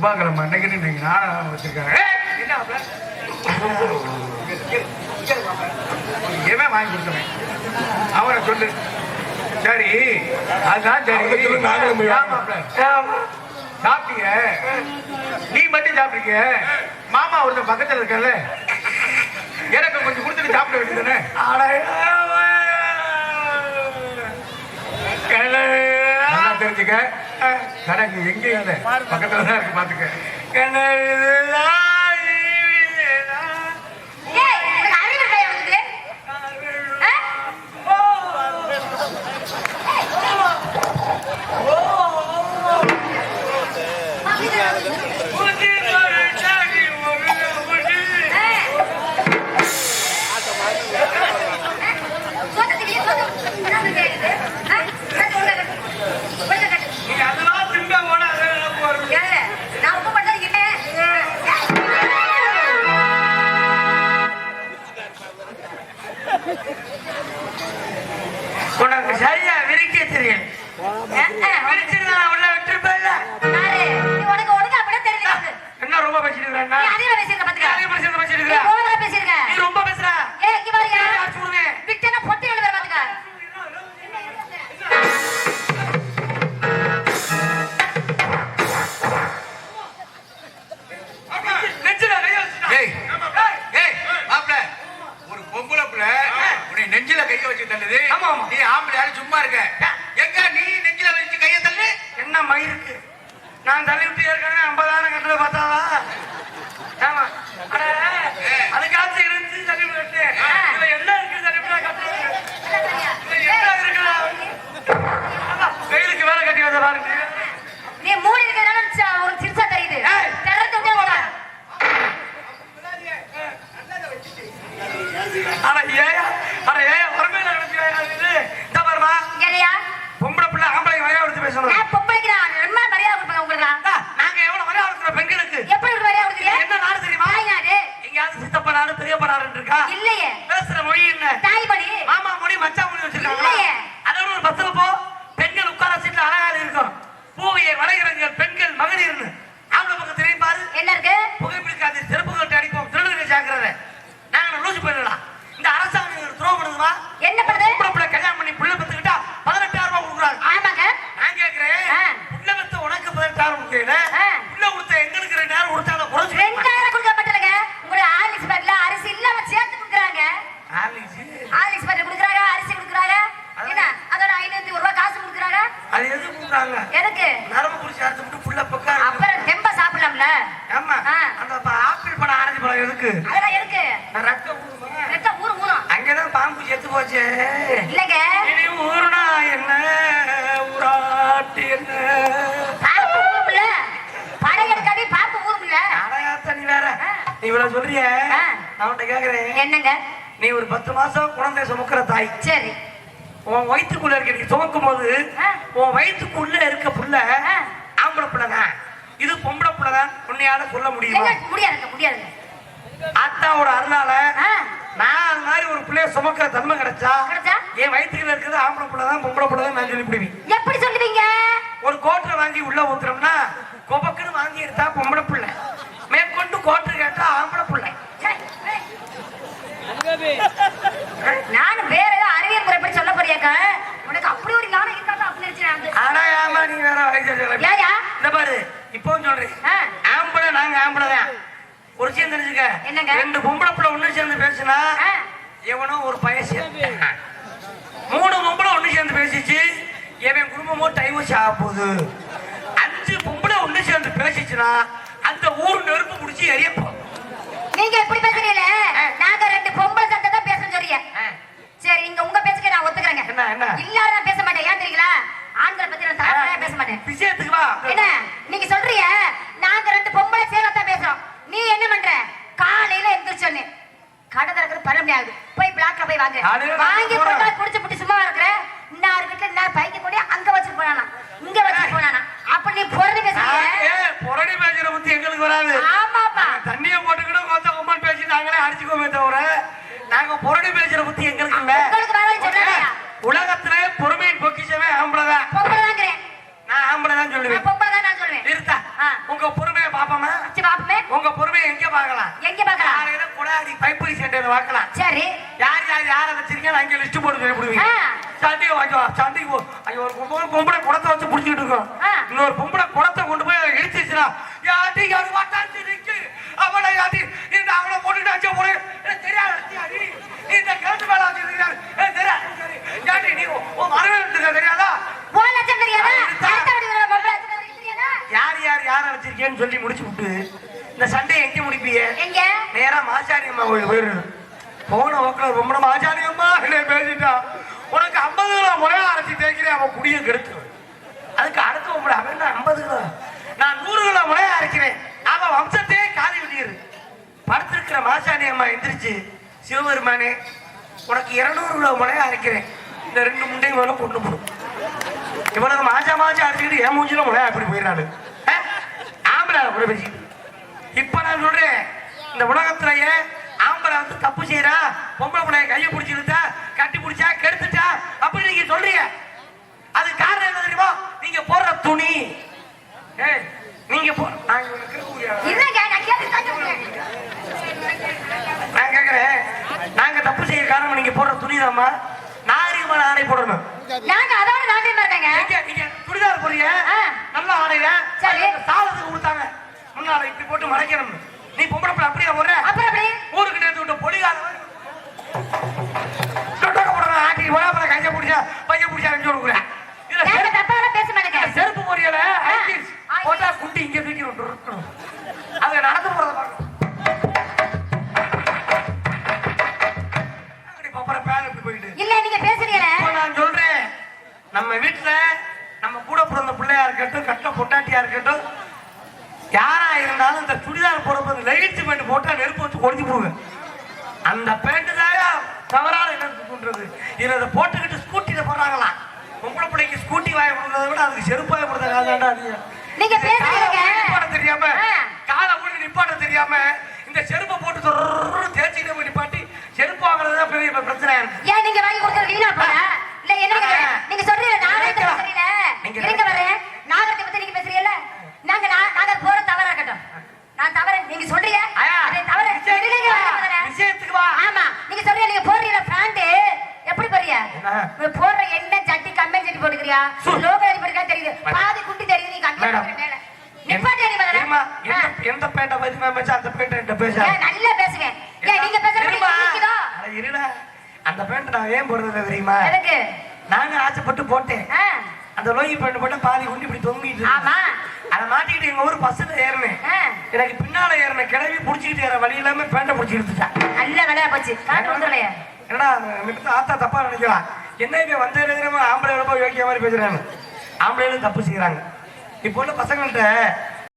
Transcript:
செவ்வாய்க்கிழமை அன்னைக்கு நீங்க நாடகம் வச்சிருக்காங்க? எவன் வாங்கி கொடுத்தவன். அவனை சொல்லு. சரி அதான் சரி? சாப்பிட்டீங்க? நீ மட்டும் சாப்பிட்டீங்க? மாமா ஒருத்தன் பக்கத்துல இருக்கல எனக்கு கொஞ்சம் கொடுத்துட்டு சாப்பிட வேண்டியதுதானே? நல்லா தெரிஞ்சுக்க. கணக்கு எங்கேயும். இல்லை பக்கத்துல தான் இருக்கு பாத்துக்க ஏய், நான் தள்ளி விட்டு ஏற்கனவே ஐம்பதாயிரம் கட்டுறத பார்த்தாதான் ஆமா அட, அதுக்காச்சும் இருந்து தள்ளி விட்டு இதுல என்ன இருக்கு தள்ளி விட்டா கட்டுறது இதுல என்ன இருக்குடா அதான், வெயிலுக்கு வேலை கட்டி வந்த பாருங்க நீ மூடி இருக்கிறதுனால ச- ஒரு சிறுசா தெரியுது ஏய். திறந்து விட்டே போடா. அட ஏயா அட ஏயா வறுமையில கிடக்கு ஏயா இது இந்த பாருமா இங்கேயா? பொம்பளை பிள்ளை ஆம்பளை மரியாதை கொடுத்து பேசணும் நான் பொம்பளைக்கு நான் ரொம்ப மரியாதை கொடுப்பேன் உங்களுக்கு நான். அக்கா, நாங்க எவ்வளவு மரியாதை கொடுக்குறோம் பெண்களுக்கு எப்படி ஒரு மரியாதை கொடுக்குறீங்க? என்ன நாடு தெரியுமா தாய்நாடு. எங்கேயாவது நாடு இருக்கா இல்லையே. பேசுற மொழி என்ன? போச்சு இல்லைங்க இனி ஊருனா என்ன? ஊராட்டி என்ன? எடுக்காதே பாப்பு ஊறும்ல அடையாத்த நீ வேற. நீ இவ்வளவு சொல்றிய. நான் கேக்குறேன். என்னங்க? நீ ஒரு பத்து மாசம் குழந்தை சுமக்கிற தாய். சரி. உன் வயிற்றுக்குள்ள இருக்க நீ சுமக்கும் போது. உன் வயிற்றுக்குள்ள இருக்க புள்ள. ஆம்பளை புள்ள தான் இது பொம்பளை புள்ள தான் உன்னையால சொல்ல முடியுமா? எங்க? முடியாதுங்க முடியாதுங்க. அத்தாவோட அருளால நான் அது மாதிரி ஒரு பிள்ளைய சுமக்கிற தன்மை கிடைச்சா? என் வயிற்றுக்குள்ள இருக்கிறது ஆம்பளை புள்ள தான் பொம்பளை புள்ள தான் நான் சொல்லிவிடுவேன் எப்படி சொல்லுவீங்க? ஒரு கோட்டரை வாங்கி உள்ள ஊத்துறோம்னா கொபக்குன்னு வாங்கி எடுத்தா பொம்பளை புள்ள. மேற்கொண்டு கோட்டர் கேட்டா ஆம்பளை புள்ள. சரி, ஏய். நானும் வேற ஏதோ அறிவியல் முறைப்படி சொல்ல போறியாக்க உனக்கு அப்படி ஒரு ஞானம் இருக்காது அப்படின்னு நினைச்சேன் நான். ஆனா ஏமா நீ வேற வயசு சொல்ல ஏயா இந்த பாரு இப்பவும் சொல்றேன் ஆ. ஆம்பளை நாங்க ஆம்பளை தான் ஒரு விஷயம் தெரிஞ்சுக்க. என்னங்க? ரெண்டு பொம்பளை புள்ள ஒண்ணு சேர்ந்து பேசுனா. எவனோ ஒரு சேர்ந்து. மூணு பொம்பளை ஒண்ணு சேர்ந்து பேசிச்சு எவன் குடும்பமோ டைவர்ஸ் ஆக போகுது. அஞ்சு பொம்பளை ஒண்ணு சேர்ந்து பேசிச்சுன்னா அந்த ஊர் நெருப்பு முடிச்சு எரியப்போம் நீங்க எப்படி பேசுறீங்களே? நாங்க ரெண்டு பொம்பளை சட்டை தான் பேசணும் சொல்றீங்க. சரி இங்க உங்க பேச்சுக்கு நான் ஒத்துக்கிறேங்க. என்ன? இல்லாத நான் பேச மாட்டேன். ஏன் தெரியுங்களா? ஆண்களை பத்தி நான் தரமா பேச மாட்டேன். விஷயத்துக்கு வா. என்ன? நீங்க சொல்றீங்க நாங்க ரெண்டு பொம்பளை சேர்த்தான் பேசுறோம் நீ என்ன பண்ற காலையில எந்திரிச்சோன்னு கடை பன்னெண்டு ஆகுது போய் பிளாக்ல போய் வாங்க. வாங்கி போறேன். போட்டா குடிச்சு புட்டி சும்மா இருக்கிற இன்னார் வீட்டுல இன்னார் பைக்க கொண்டு அங்க வச்சுட்டு போனானா? இங்க வச்சுட்டு போனானா? அப்ப நீ பொருள் பேசுறீங்க ஏ புரணி பேசுற புத்தி எங்களுக்கு வராது. ஆமாப்பா. தண்ணிய போட்டுக்கிட்டு மொத்த கும்பல் பேசி நாங்களே அடிச்சுக்கோமே தவிர நாங்க புரணி பேசுற புத்தி எங்களுக்கு இல்ல. உலகத்துல பொறுமையின் பொக்கிஷமே ஆம்பளைதான். நான் ஆம்பளை தான் நான் சொல்லுவேன் பொம்பளை தான் நான் சொல்லுவேன். நிறுத்தா. ஆ. உங்க பொறுமையை எங்க பார்க்கலாம்? எங்க குடாடி பைப்பு சென்டர் பார்க்கலாம் சரி. யார் யார் யார வச்சிருக்கீங்க? அங்க லிஸ்ட் போட்டு சொல்லிவிடுவீங்க ஆ. சண்டைக்கு வாங்க சண்டைக்கு போ அங்க ஒரு பொம்பளை பொம்பளை குடத்தை வச்சு புடிச்சிட்டு இருக்கோம். இன்னொரு பொம்பளை குடத்தை கொண்டு போய் இடிச்சிச்சுனா யாட்டி யாரு வாட்டாச்சு நிக்கு? அவளை யாட்டி இந்த அவளை போட்டுட்டு அஞ்சு போடு தெரியாது அடிச்சாடி. இந்த கேட்டு மேல வச்சிருக்கிறாரு. தெரியாது யாட்டி நீ? வரவேற்று தெரியாதா? யார் யார் யார வச்சிருக்கேன்னு சொல்லி முடிச்சு விட்டு இந்த சண்டையை எங்க முடிப்பீங்க? எங்க? நேரா மாசாணி அம்மா கோயில் போயிரு போன ஓக்கில் ரொம்ப மாசாணி அம்மா என்ன பேசிட்டா உனக்கு ஐம்பது கிலோ முறையா அரைச்சி தேய்க்கிறேன் அவன் குடிய கெடுத்து அதுக்கு அடுத்து உங்களை அவன் ஐம்பது கிலோ. நான் நூறு கிலோ முறையா அரைக்கிறேன். அவன் வம்சத்தையே காலி விடியிரு படுத்திருக்கிற மாசாணி அம்மா எந்திரிச்சு சிவபெருமானே உனக்கு இருநூறு கிலோ முறையா அரைக்கிறேன். இந்த ரெண்டு முண்டையும் மேல கொண்டு போடும் இவனுக்கு மாசா மாசம் அடிச்சுக்கிட்டு என் மூஞ்சில முறையா அப்படி போயிடறாரு ஆம்பளை கூட பேசிக்கிட்டு இப்ப நான் சொல்றேன். இந்த உலகத்திலேயே ஆம்பளை வந்து தப்பு செய்யறா பொம்பளை பிள்ளைய கையை பிடிச்சி இழுத்தா கட்டி பிடிச்சா கெடுத்துட்டா அப்படி நீங்க சொல்றீங்க. அது காரணம் என்ன தெரியுமா? நீங்க போடுற துணி. நீங்க நான் கேக்குறேன். நாங்க தப்பு செய்ய காரணம் நீங்க போடுற துணிதாம்மா நாகரிகமான ஆடை போடணும். நாங்க அதோட நாட்டியமா இருக்கேங்க. சுடிதார் போறீங்க. நல்ல ஆடையில. சரி. சாலத்துக்கு கொடுத்தாங்க. முன்னால இப்படி போட்டு மறைக்கணும். நீ பொம்பளை பிள்ளை அப்படியே போடுற அப்புறம் எப்படி? ஊருக்கு நேர்த்து விட்ட பொலிகால தொட்டக்க போடுற ஆட்டி உலகத்துல கையை பிடிச்சா பைய பிடிச்சா அஞ்சு கொடுக்குறேன் இதுல தப்பாலாம் பேச மாட்டேங்க? செருப்பு ஆ. போட்டா குட்டி இங்க தூக்கி விட்டுரும் அது நடந்து போறத போயிட்டு. இல்ல நீங்க பேசுறீங்களே. நான் சொல்றேன். நம்ம வீட்டுல நம்ம கூட பிறந்த பிள்ளையா இருக்கட்டும் கட்ட பொட்டாட்டியா இருக்கட்டும் யாரா இருந்தாலும் இந்த சுடிதார் போடும்போது லைட் பேண்ட் போட்டா நெருப்பு வச்சு கொடிச்சு போடுவேன். அந்த பேண்ட் தாயா தவறான என்ன பண்றது இதை போட்டுக்கிட்டு ஸ்கூட்டில போடுறாங்களாம் பொம்பளை பிள்ளைக்கு ஸ்கூட்டி வாய கொடுக்கறத விட அதுக்கு செருப்பு வாய கொடுத்த காதாண்டா நீங்க நிப்பாட்ட தெரியாம. காலை ஊடி நிப்பாட்ட தெரியாம இந்த செருப்பை போட்டு தொடர்ந்து தேய்ச்சிட்டு போய் நிப்பாட்டி செருப்பு வாங்குறது தான் பெரிய பிரச்சனையா இருக்கு. ஏன் நீங்க வாங்கி போல இல்ல என்னங்க ஆ. நீங்க சொல்றீங்க நாகரிகத்தை நினைக்கலாம். பேசுறீங்க நீங்க இருங்க வரேன் நாகரிகத்தை பத்தி நீங்க பேசுறீங்கல்ல நாங்க நா- நாங்க போற தவறா இருக்கட்டும் நான் தவறு நீங்க சொல்றீங்க ஆயா, அது தவறு விஷயத்துக்கு இல்லைங்க, வா. வரேன், வரேன். விஷயத்துக்கு வா. ஆமா நீங்க சொல்றீங்க நீங்க போடுறீங்க பேண்ட் எப்படி போறிய என்ன? போடுற என்ன சட்டி கம்பெனி சட்டி போட்டுக்கிறியா சு. லோகோ போட்டுக்கா தெரியுது பாதி குட்டி தெரியுது நீ கம்பெனி மேடம். நிப்பாட்டி ஆ. எந்த- பேட்டை பத்தி நான் அந்த பேட்டை பேச? நல்லா பேசுவேன் நீங்க இருடா. அந்த பேண்ட் நான் ஏன் போடுறது தெரியுமா? எதுக்கு? நானும் ஆசைப்பட்டு போட்டேன். அந்த லோகி பேண்ட் போட்டா பாதி குண்டி இப்படி தொங்கிட்டு. ஆமா. அதை மாட்டிக்கிட்டு எங்க ஊர் பஸ்ல ஏறினேன். எனக்கு பின்னால ஏறின கிளவி புடிச்சிக்கிட்டு ஏற வழி இல்லாம பேண்ட புடிச்சு எடுத்துட்டான் நல்ல வேலையா போச்சு. என்னடா? ஆத்தா தப்பா நினைக்கலாம் என்ன இப்ப வந்த ஆம்பளை ரொம்ப யோக்கிய மாதிரி பேசுறாங்க. ஆம்பளைகளும் தப்பு செய்யறாங்க இப்போ உள்ள பசங்கள்கிட்ட